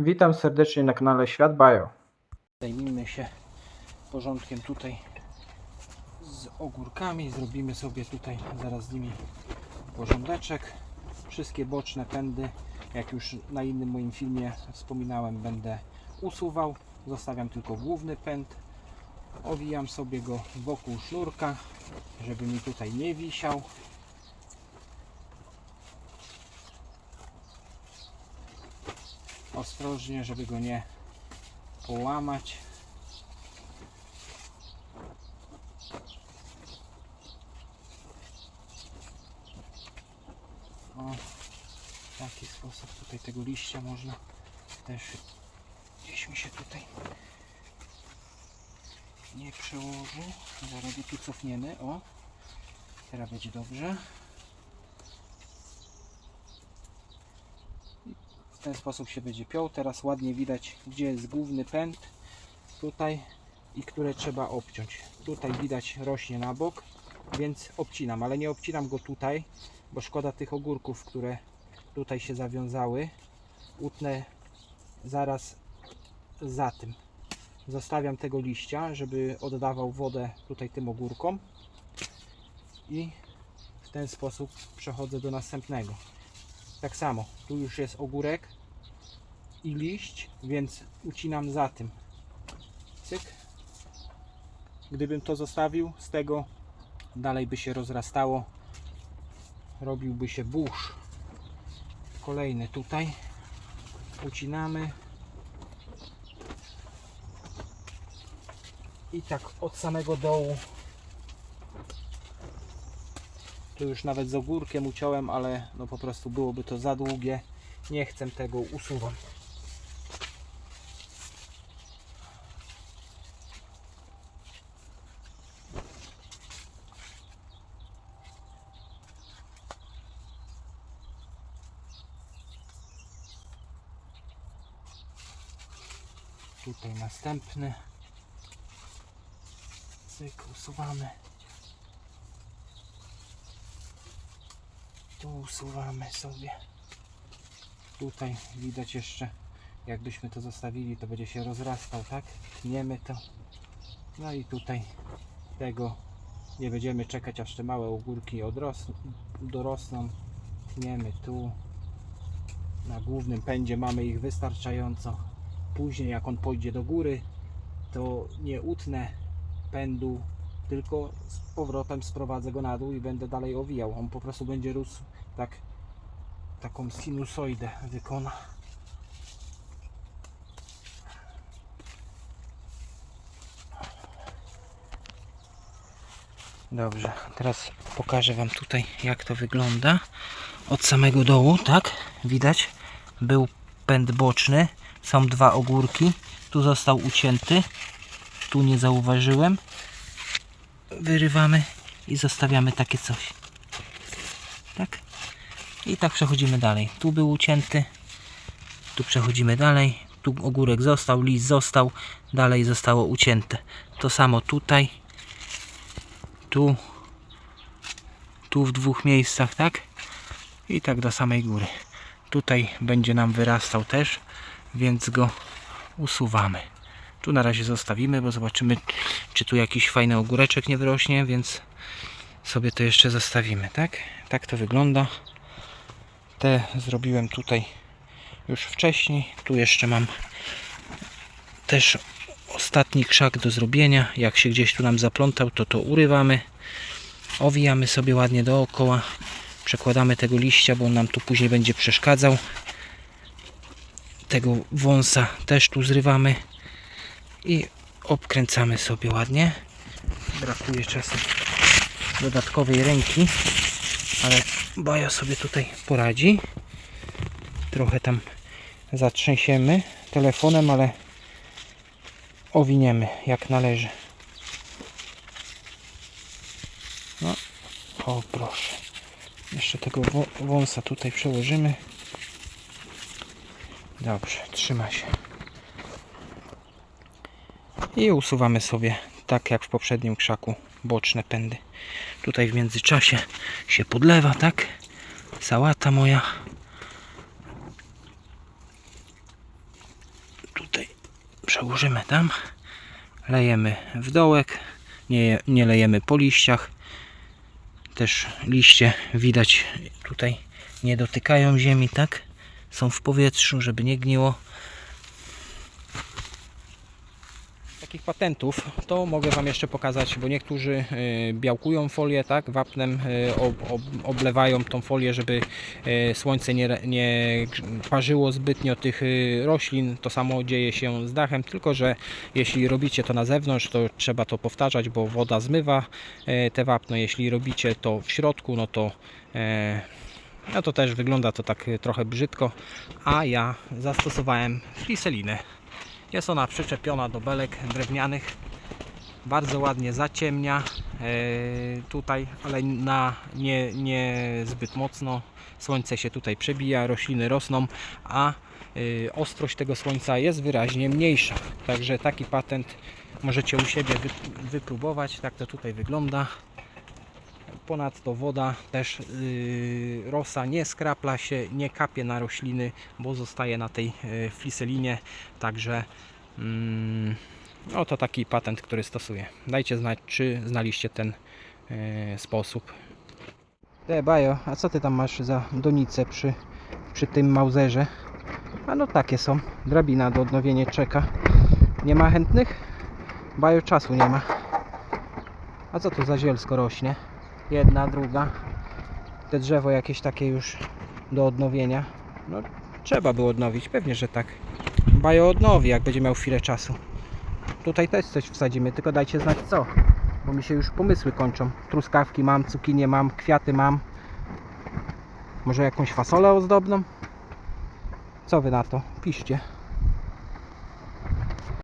Witam serdecznie na kanale Świat Bio. Zajmijmy się porządkiem tutaj z ogórkami. Zrobimy sobie tutaj zaraz z nimi porządeczek. Wszystkie boczne pędy, jak już na innym moim filmie wspominałem, będę usuwał. Zostawiam tylko główny pęd. Owijam sobie go wokół sznurka, żeby mi tutaj nie wisiał. Ostrożnie, żeby go nie połamać. O, w taki sposób tutaj tego liścia można też gdzieś mi się tutaj nie przełożył. Zaraz go tu cofniemy. O, teraz będzie dobrze. Ten sposób się będzie piął. Teraz ładnie widać, gdzie jest główny pęd. Tutaj i które trzeba obciąć. Tutaj widać rośnie na bok, więc obcinam, ale nie obcinam go tutaj, bo szkoda tych ogórków, które tutaj się zawiązały. Utnę zaraz za tym. Zostawiam tego liścia, żeby oddawał wodę tutaj tym ogórkom i w ten sposób przechodzę do następnego. Tak samo, tu już jest ogórek i liść, więc ucinam za tym. Cyk. Gdybym to zostawił, z tego dalej by się rozrastało. Robiłby się burz. Kolejny tutaj. Ucinamy. I tak od samego dołu tu już nawet z ogórkiem uciąłem, ale no po prostu byłoby to za długie. Nie chcę tego usuwam. Tutaj następny. Cyk, usuwamy. Tu usuwamy sobie. Tutaj widać jeszcze, jakbyśmy to zostawili, to będzie się rozrastał, tak? Tniemy to. No i tutaj tego nie będziemy czekać, aż te małe ogórki odrosną, dorosną. Tniemy tu. Na głównym pędzie mamy ich wystarczająco. Później jak on pójdzie do góry, to nie utnę pędu tylko z powrotem sprowadzę go na dół i będę dalej owijał. On po prostu będzie rósł tak, taką sinusoidę wykona. Dobrze, teraz pokażę Wam tutaj jak to wygląda od samego dołu, tak? Widać, był pęd boczny, są dwa ogórki, tu został ucięty, tu nie zauważyłem, wyrywamy i zostawiamy takie coś. Tak? I tak przechodzimy dalej. Tu był ucięty, tu przechodzimy dalej. Tu ogórek został, list został, dalej zostało ucięte. To samo tutaj, tu, tu w dwóch miejscach, tak? I tak do samej góry. Tutaj będzie nam wyrastał też, więc go usuwamy. Tu na razie zostawimy, bo zobaczymy, czy tu jakiś fajny ogóreczek nie wyrośnie, więc sobie to jeszcze zostawimy, tak? Tak to wygląda. Te zrobiłem tutaj już wcześniej. Tu jeszcze mam też ostatni krzak do zrobienia. Jak się gdzieś tu nam zaplątał, to to urywamy. Owijamy sobie ładnie dookoła. Przekładamy tego liścia, bo on nam tu później będzie przeszkadzał. Tego wąsa też tu zrywamy i obkręcamy sobie ładnie. Brakuje czasem dodatkowej ręki, ale Baja sobie tutaj poradzi. Trochę tam zatrzęsiemy telefonem, ale owiniemy jak należy. No, o proszę. Jeszcze tego wą- wąsa tutaj przełożymy. Dobrze, trzyma się i usuwamy sobie tak jak w poprzednim krzaku boczne pędy tutaj w międzyczasie się podlewa tak sałata moja przełożymy tam. Lejemy w dołek. Nie, nie lejemy po liściach. Też liście widać tutaj nie dotykają ziemi, tak? Są w powietrzu, żeby nie gniło. Takich patentów to mogę Wam jeszcze pokazać, bo niektórzy y, białkują folię, tak, wapnem y, ob, ob, oblewają tą folię, żeby y, słońce nie, nie parzyło zbytnio tych roślin. To samo dzieje się z dachem, tylko że jeśli robicie to na zewnątrz, to trzeba to powtarzać, bo woda zmywa te wapno. Jeśli robicie to w środku, no to no to też wygląda to tak y, trochę brzydko, a ja zastosowałem fliselinę. Jest ona przyczepiona do belek drewnianych. Bardzo ładnie zaciemnia e, tutaj, ale na, nie, nie zbyt mocno. Słońce się tutaj przebija, rośliny rosną, a e, ostrość tego słońca jest wyraźnie mniejsza. Także taki patent możecie u siebie wy, wypróbować. Tak to tutaj wygląda. Ponadto woda też yy, rosa nie skrapla się, nie kapie na rośliny, bo zostaje na tej yy, fliselinie. Także mm, no to taki patent, który stosuję. Dajcie znać, czy znaliście ten yy, sposób. Te Bajo, a co ty tam masz za donice przy, przy tym mauzerze? A no takie są. Drabina do odnowienia czeka. Nie ma chętnych? Bajo czasu nie ma. A co tu za zielsko rośnie? Jedna, druga. Te drzewo jakieś takie już do odnowienia. No trzeba było odnowić, pewnie, że tak. Bajo odnowi, jak będzie miał chwilę czasu. Tutaj też coś wsadzimy, tylko dajcie znać co. Bo mi się już pomysły kończą. Truskawki mam, cukinie mam, kwiaty mam. Może jakąś fasolę ozdobną? Co wy na to? Piszcie.